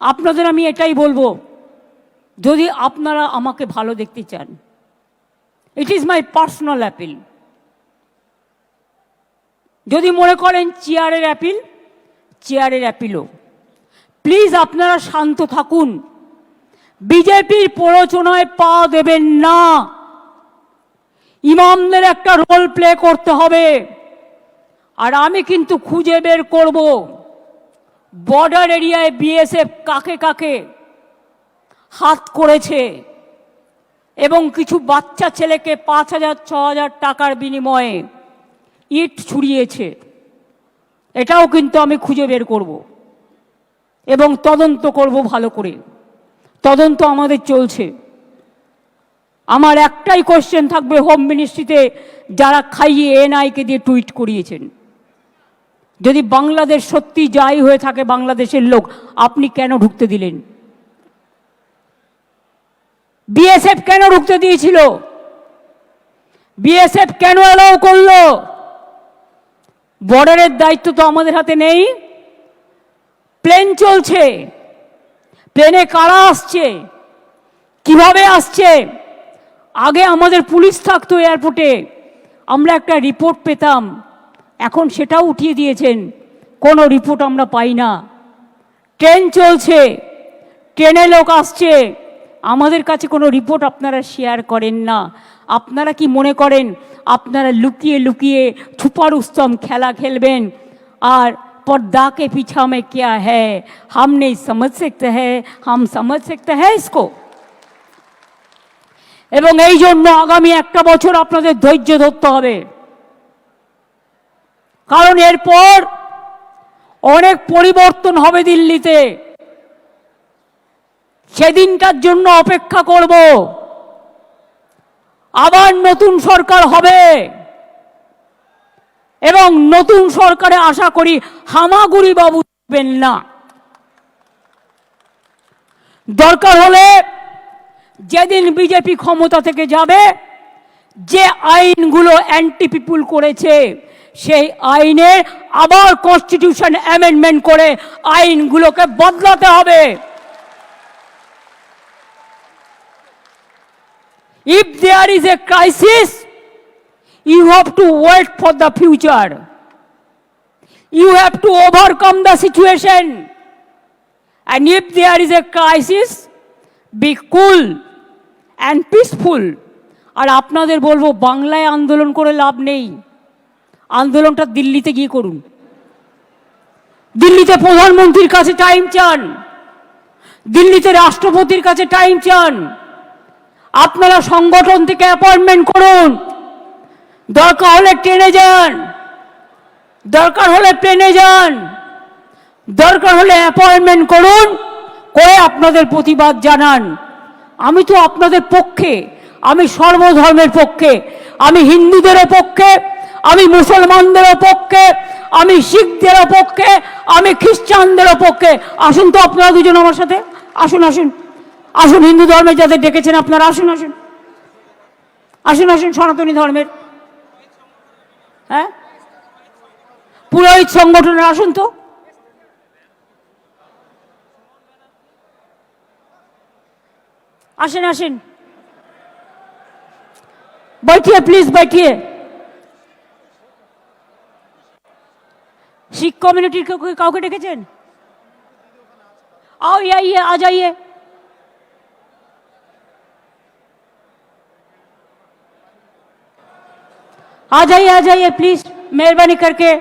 আপনাদের আমি এটাই বলব, যদি আপনারা আমাকে ভালো দেখতে চান it is my personal appeal যদি মনে করেন চেয়ারের অ্যাপিল চেয়ারের অ্যাপিলও প্লিজ আপনারা শান্ত থাকুন। বিজেপির প্ররোচনায় পা দেবেন না। ইমামদের একটা রোল প্লে করতে হবে। আর আমি কিন্তু খুঁজে বের করব। বর্ডার এরিয়ায় বিএসএফ কাকে কাকে হাত করেছে এবং কিছু বাচ্চা ছেলেকে পাঁচ হাজার, ছ হাজার টাকার বিনিময়ে ইট ছুড়িয়েছে, এটাও কিন্তু আমি খুঁজে বের করব এবং তদন্ত করব ভালো করে। তদন্ত আমাদের চলছে। আমার একটাই কোশ্চেন থাকবে হোম মিনিস্ট্রিতে যারা খাইয়ে এনআইকে দিয়ে টুইট করিয়েছেন। যদি বাংলাদেশ সত্যি যাই হয়ে থাকে বাংলাদেশের লোক, আপনি কেন ঢুকতে দিলেন? বিএসএফ কেন ঢুকতে দিয়েছিল? বিএসএফ কেন অ্যালাউ করল? বর্ডারের দায়িত্ব তো আমাদের হাতে নেই। প্লেন চলছে। প্লেনে কারা আসছে? কীভাবে আসছে? আগে আমাদের পুলিশ থাকতো এয়ারপোর্টে আমরা একটা রিপোর্ট পেতাম। এখন সেটাও উঠিয়ে দিয়েছেন কোনো রিপোর্ট আমরা পাই না ট্রেন চলছে ট্রেনে লোক আসছে আমাদের কাছে কোনো রিপোর্ট আপনারা শেয়ার করেন না আপনারা কি মনে করেন আপনারা লুকিয়ে লুকিয়ে ছুপার উস্তম খেলা খেলবেন আর पर्दा के पीछा में क्या है हम नहीं समझ सकते हैं हम समझ सकते हैं इसको এবং এই জন্য আগামী একটা বছর আপনাদের ধৈর্য ধরতে হবে কারণ এরপর অনেক পরিবর্তন হবে দিল্লিতে। সেদিনটার জন্য অপেক্ষা করব। আবার নতুন সরকার হবে। এবং নতুন সরকারে আশা করি হামাগুড়ি বাবু থাকবেন না। দরকার হলে যেদিন বিজেপি ক্ষমতা থেকে যাবে, যে আইনগুলো অ্যান্টি পিপুল করেছে সেই আইনের আবার কনস্টিটিউশন অ্যামেন্ডমেন্ট করে আইনগুলোকে বদলাতে হবে। If there is a crisis you have to wait for the future you have to overcome the situation and if there is a crisis be cool and peaceful আর আপনাদের বলব, বাংলায় আন্দোলন করে লাভ নেই। আন্দোলনটা দিল্লিতে গিয়ে করুন। দিল্লিতে প্রধানমন্ত্রীর কাছে টাইম চান। দিল্লিতে রাষ্ট্রপতির কাছে টাইম চান। আপনারা সংগঠন থেকে অ্যাপয়েন্টমেন্ট করুন। দরকার হলে ট্রেনে যান। দরকার হলে প্লেনে যান। দরকার হলে অ্যাপয়েন্টমেন্ট করুন, করে আপনাদের প্রতিবাদ জানান। আমি তো আপনাদের পক্ষে, আমি সর্বধর্মের পক্ষে, আমি হিন্দুদেরও পক্ষে আমি মুসলমানদেরও পক্ষে আমি শিখদেরও পক্ষে আমি খ্রিস্টানদেরও পক্ষে আসুন তো আপনারা দুজন আমার সাথে আসুন আসুন আসুন হিন্দু ধর্মের যাদের ডেকেছেন আপনারা আসুন আসুন আসুন আসুন সনাতনী ধর্মের হ্যাঁ পুরোহিত সংগঠনের আসুন তো আসেন আসেন बैठिए प्लीज बैठिए কমিউনিটির কেউ কেউ- কাউকে ডেকেছেন आओ ये आइए आ जाइए आ जाइए आ जाइए प्लीज मेहरबानी करके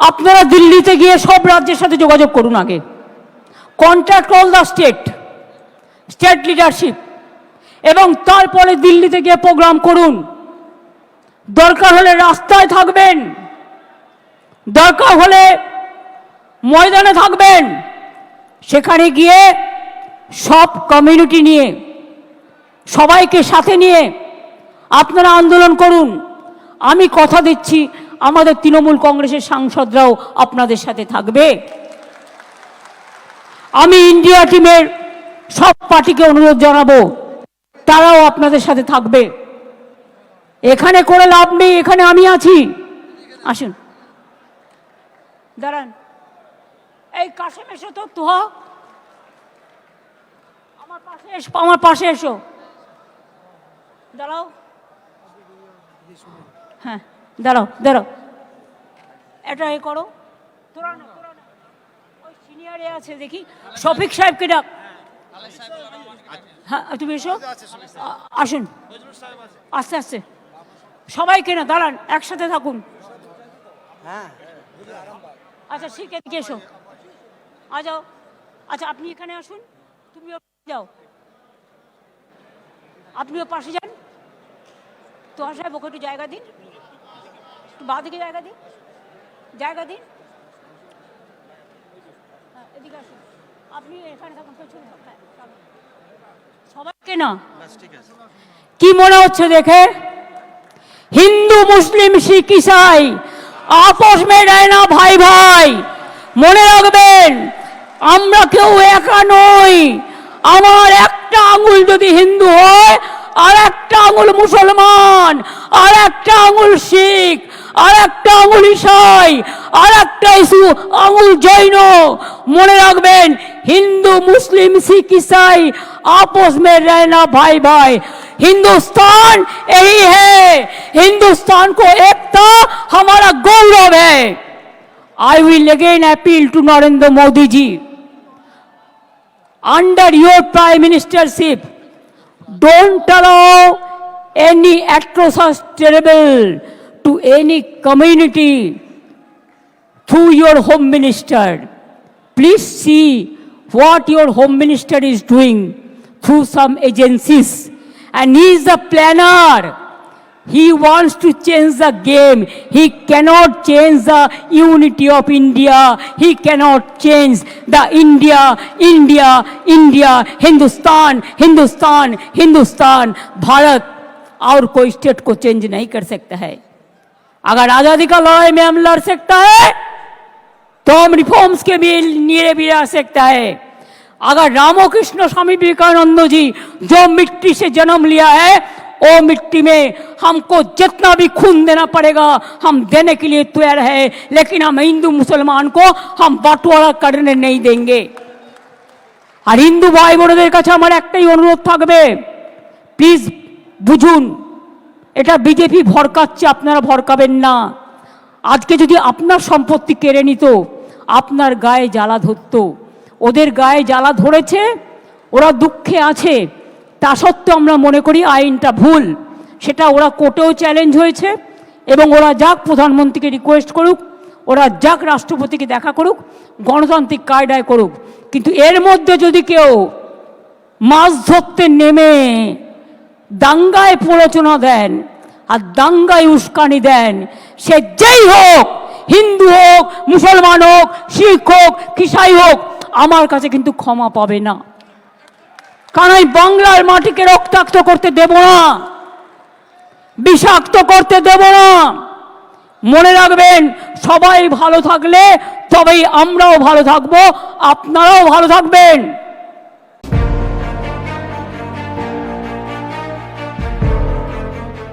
আপনারা দিল্লিতে গিয়ে সব রাজ্যের সাথে যোগাযোগ করুন আগে contact all the state state leadership এবং তারপরে দিল্লিতে গিয়ে প্রোগ্রাম করুন। দরকার হলে রাস্তায় থাকবেন। দরকার হলে ময়দানে থাকবেন। সেখানে গিয়ে সব কমিউনিটি নিয়ে, সবাইকে সাথে নিয়ে আপনারা আন্দোলন করুন। আমি কথা দিচ্ছি, আমাদের তৃণমূল কংগ্রেসের সাংসদরাও আপনাদের সাথে থাকবে। আমি ইন্ডিয়া টিমের সব পার্টিকে অনুরোধ জানাব, তারাও আপনাদের সাথে থাকবে। এখানে করে লাভ নেই, এখানে আমি আছি। আসুন। দাঁড়ান। এই কাশেম, এসো তো তুহ আমার পাশে এসো, আমার পাশে এসো। দাঁড়াও। হ্যাঁ দাঁড়াও দাঁড়াও। এটা এ করো। তোরা না তোরা না। ওই সিনিয়রে আছে, দেখি। শফিক সাহেবকে ডাক। হ্যাঁ তুমি এসো আসুন। আস্তে আস্তে। সবাইকে না দাঁড়ান একসাথে থাকুন। আচ্ছা ঠিক আছে এসো। আ যাও। আচ্ছা আপনি এখানে আসুন। তুমিও যাও। আপনিও পাশে যান। তো সাহেব ওকে একটু জায়গা দিন। একটু বাঁ দিকে জায়গা দিন। জায়গা দিন। হ্যাঁ, এদিকে আসুন। আপনি এখানে থাকুন পেছনে থাকুন। হ্যাঁ, সামনে। সবাইকে না? কি মনে হচ্ছে দেখে? হিন্দু মুসলিম শিখ ইসাই আপস মে রায় না ভাই ভাই। মনে রাখবেন আমরা কেউ একা নই। আমার একটা আঙুল যদি হিন্দু হয় আর একটা আঙুল মুসলমান আর একটা আঙুল শিখ আর একটা আঙুল ইসাই আর একটা ইসু আঙুল জৈন। মনে রাখবেন हिंदू मुस्लिम सिख ईसाई आपस में रहना भाई भाई हिंदुस्तान यही है। हिंदुस्तान को एकता हमारा गौरव है। I will again appeal to Narendra Modi ji. Under your prime ministership don't allow any एक्ट्रोसाइज terrible to any community through your home minister please see what your home minister is doing through some agencies. And he is the planner. He wants to change the game. He cannot change the unity of India. He cannot change the India, India, India, Hindustan, Hindustan, Hindustan, Bharat और कोई state को change नहीं कर सकता है अगर आज़ादी का लड़ाई में हम लड़ सकता है तो हम रिफॉर्म्स के भी लिए भी आ सकता है अगर रामोकृष्ण स्वामी विवेकानंद जी जो मिट्टी से जन्म लिया है वो मिट्टी में हमको जितना भी खून देना पड़ेगा हम देने के लिए तैयार है लेकिन हम हिंदू मुसलमान को हम बंटवारा करने नहीं देंगे আর হিন্দু ভাই বোনদের কাছে আমার একটাই অনুরোধ থাকবে প্লিজ বুঝুন এটা বিজেপি ভরকাচ্ছে আপনারা ভরকাবেন না আজকে যদি আপনার সম্পত্তি কেড়ে নিত আপনার গায়ে জ্বালা ধরতো। ওদের গায়ে জ্বালা ধরেছে, ওরা দুঃখে আছে। তা সত্ত্বেও আমরা মনে করি আইনটা ভুল। সেটা ওরা কোর্টেও চ্যালেঞ্জ হয়েছে এবং ওরা যাক প্রধানমন্ত্রীকে রিকোয়েস্ট করুক, ওরা যাক রাষ্ট্রপতিকে দেখা করুক, গণতান্ত্রিক কায়দায় করুক। কিন্তু এর মধ্যে যদি কেউ মাছ ধরতে নেমে, দাঙ্গায় প্ররোচনা দেন আর দাঙ্গায় উস্কানি দেন, সে যেই হোক হিন্দু হোক, মুসলমান হোক, শিখ হোক খিসাই হোক, আমার কাছে কিন্তু ক্ষমা পাবে না। কারণ আমি বাংলার মাটিকে রক্তাক্ত করতে দেব না। বিষাক্ত করতে দেব না। মনে রাখবেন, সবাই ভালো থাকলে তবেই আমরাও ভালো থাকব, আপনারাও ভালো থাকবেন।